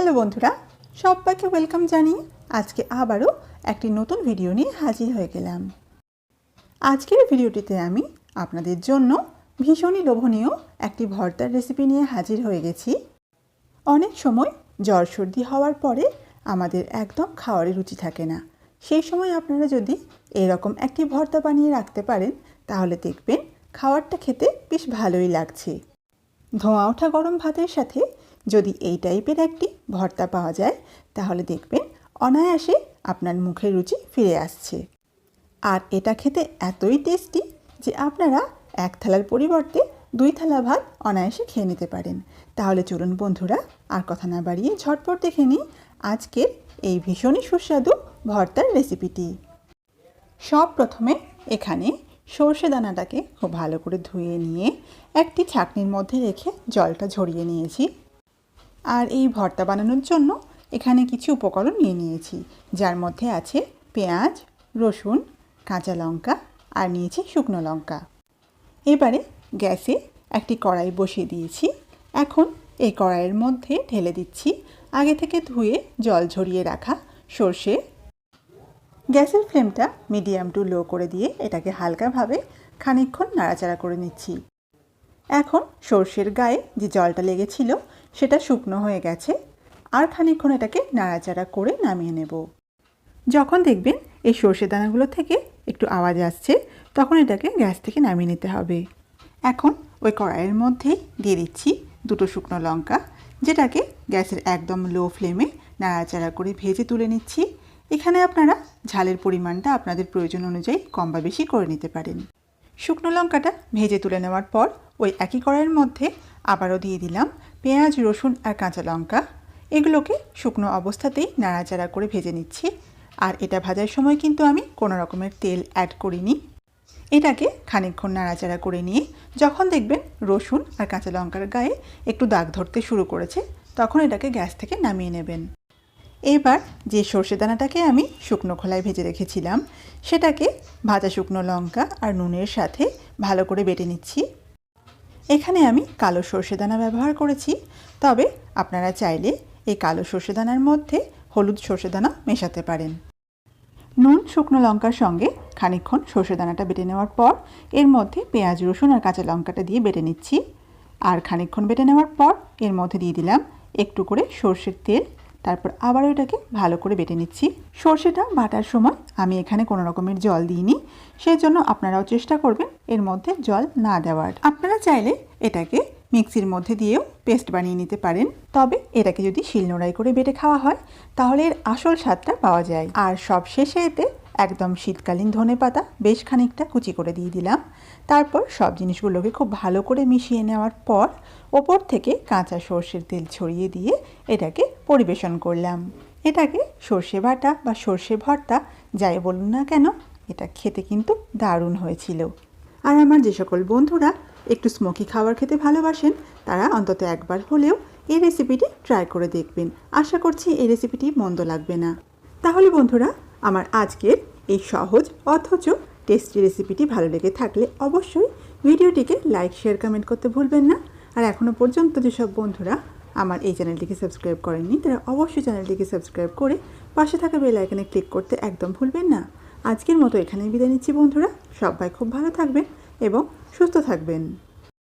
Hello বন্ধুরা, সবাইকে welcome জানিয়ে আজকে আবারও একটি নতুন ভিডিও নিয়ে হাজির হয়ে গেলাম। আজকের ভিডিওটিতে আমি আপনাদের জন্য ভীষণই লোভনীয় একটি ভর্তার রেসিপি নিয়ে হাজির হয়ে গেছি। অনেক সময় জ্বর সর্দি হওয়ার পরে আমাদের একদম খাওয়ারে রুচি থাকে না। সেই সময় আপনারা যদি এরকম একটি ভর্তা বানিয়ে রাখতে পারেন, তাহলে দেখবেন খাবারটা খেতে বেশ ভালোই লাগছে। ধোঁয়া ওঠা গরম ভাতের সাথে যদি এই টাইপের একটি ভর্তা পাওয়া যায়, তাহলে দেখবেন অনায়াসে আপনার মুখের রুচি ফিরে আসছে। আর এটা খেতে এতই টেস্টি যে আপনারা এক থালার পরিবর্তে দুই থালা ভাত অনায়াসে খেয়ে নিতে পারেন। তাহলে চলুন বন্ধুরা, আর কথা না বাড়িয়ে ঝটপট দেখে নিই আজকের এই ভীষণই সুস্বাদু ভর্তার রেসিপিটি সব প্রথমে এখানে সর্ষে দানাটাকে খুব ভালো করে ধুয়ে নিয়ে একটি ছাকনির মধ্যে রেখে জলটা ঝরিয়ে নিয়েছি। আর এই ভর্তা বানানোর জন্য এখানে কিছু উপকরণ নিয়ে নিয়েছি। যার মধ্যে আছে পেঁয়াজ, রসুন, কাঁচা লঙ্কা আর নিয়েছি শুকনো লঙ্কা। এবারে গ্যাসে একটি কড়াই বসিয়ে দিয়েছি। এখন এই কড়াইয়ের মধ্যে ঢেলে দিচ্ছি আগে থেকে ধুয়ে জল ঝরিয়ে রাখা সর্ষে। গ্যাসের ফ্লেমটা মিডিয়াম টু লো করে দিয়ে এটাকে হালকাভাবে খানিকক্ষণ নাড়াচাড়া করে নিচ্ছি। এখন সর্ষের গায়ে যে জলটা লেগেছিল, সেটা শুকনো হয়ে গেছে। আর খানিকক্ষণ এটাকে নাড়াচাড়া করে নামিয়ে নেব। যখন দেখবেন এই সর্ষে দানাগুলো থেকে একটু আওয়াজ আসছে, তখন এটাকে গ্যাস থেকে নামিয়ে নিতে হবে। এখন ওই কড়াইয়ের মধ্যেই দিয়ে দিচ্ছি দুটো শুকনো লঙ্কা, যেটাকে গ্যাসের একদম লো ফ্লেমে নাড়াচাড়া করে ভেজে তুলে নিচ্ছি। এখানে আপনারা ঝালের পরিমাণটা আপনাদের প্রয়োজন অনুযায়ী কম বা বেশি করে নিতে পারেন। শুকনো লঙ্কাটা ভেজে তুলে নেওয়ার পর ওই একই কড়াইয়ের মধ্যে আবারও দিয়ে দিলাম পেঁয়াজ, রসুন আর কাঁচা লঙ্কা। এগুলোকে শুকনো অবস্থাতেই নাড়াচাড়া করে ভেজে নিচ্ছি। আর এটা ভাজার সময় কিন্তু আমি কোনো রকমের তেল অ্যাড করিনি। এটাকে খানিকক্ষণ নাড়াচাড়া করে নিয়ে যখন দেখবেন রসুন আর কাঁচা লঙ্কার গায়ে একটু দাগ ধরতে শুরু করেছে, তখন এটাকে গ্যাস থেকে নামিয়ে নেবেন। এবার যে সর্ষে দানাটাকে আমি শুকনো খোলায় ভেজে রেখেছিলাম, সেটাকে ভাজা শুকনো লঙ্কা আর নুনের সাথে ভালো করে বেটে নিচ্ছি। এখানে আমি কালো সর্ষে দানা ব্যবহার করেছি, তবে আপনারা চাইলে এই কালো সর্ষে দানার মধ্যে হলুদ সর্ষে দানা মেশাতে পারেন। নুন, শুকনো লঙ্কার সঙ্গে খানিকক্ষণ সর্ষে দানাটা বেটে নেওয়ার পর, এর মধ্যে পেঁয়াজ, রসুন আর কাঁচা লঙ্কাটা দিয়ে বেটে নিচ্ছি। আর খানিকক্ষণ বেটে নেওয়ার পর, এর মধ্যে দিয়ে দিলাম একটু করে সর্ষের তেল তারপর আবার এটাকে ভালো করে বেটে নিচ্ছি। সর্ষেটা বাটার সময় আমি এখানে কোনো রকমের জল দিইনি সেই জন্য আপনারাও চেষ্টা করবেন এর মধ্যে জল না দেওয়ার। আপনারা চাইলে এটাকে মিক্সির মধ্যে দিয়েও পেস্ট বানিয়ে নিতে পারেন, তবে এটাকে যদি শিলনোড়াই করে বেটে খাওয়া হয়, তাহলে এর আসল স্বাদটা পাওয়া যায়। আর সব শেষে এতে একদম শীতকালীন ধনে পাতা বেশ খানিকটা কুচি করে দিয়ে দিলাম। তারপর সব জিনিসগুলোকে খুব ভালো করে মিশিয়ে নেওয়ার পর ওপর থেকে কাঁচা সর্ষের তেল ছড়িয়ে দিয়ে এটাকে পরিবেশন করলাম। এটাকে সর্ষে বাটা বা সর্ষে ভর্তা, যাই বলুন না কেন, এটা খেতে কিন্তু দারুণ হয়েছিল। আর আমার যে সকল বন্ধুরা একটু স্মোকি খাবার খেতে ভালোবাসেন, তারা অন্তত একবার হলেও এই রেসিপিটি ট্রাই করে দেখবেন। আশা করছি এই রেসিপিটি মন্দ লাগবে না। তাহলে বন্ধুরা আমার আজকের এই সহজ অথচ টেস্টি রেসিপিটি ভালো লেগে থাকলে অবশ্যই ভিডিওটিকে লাইক শেয়ার কমেন্ট করতে ভুলবেন না। আর এখনও পর্যন্ত যেসব বন্ধুরা আমার এই চ্যানেলটিকে সাবস্ক্রাইব করেননি, তারা অবশ্যই চ্যানেলটিকে সাবস্ক্রাইব করে পাশে থাকা বেল আইকনে ক্লিক করতে একদম ভুলবেন না। আজকের মতো এখানেই বিদায় নিচ্ছি বন্ধুরা। সবাই খুব ভালো থাকবেন এবং সুস্থ থাকবেন।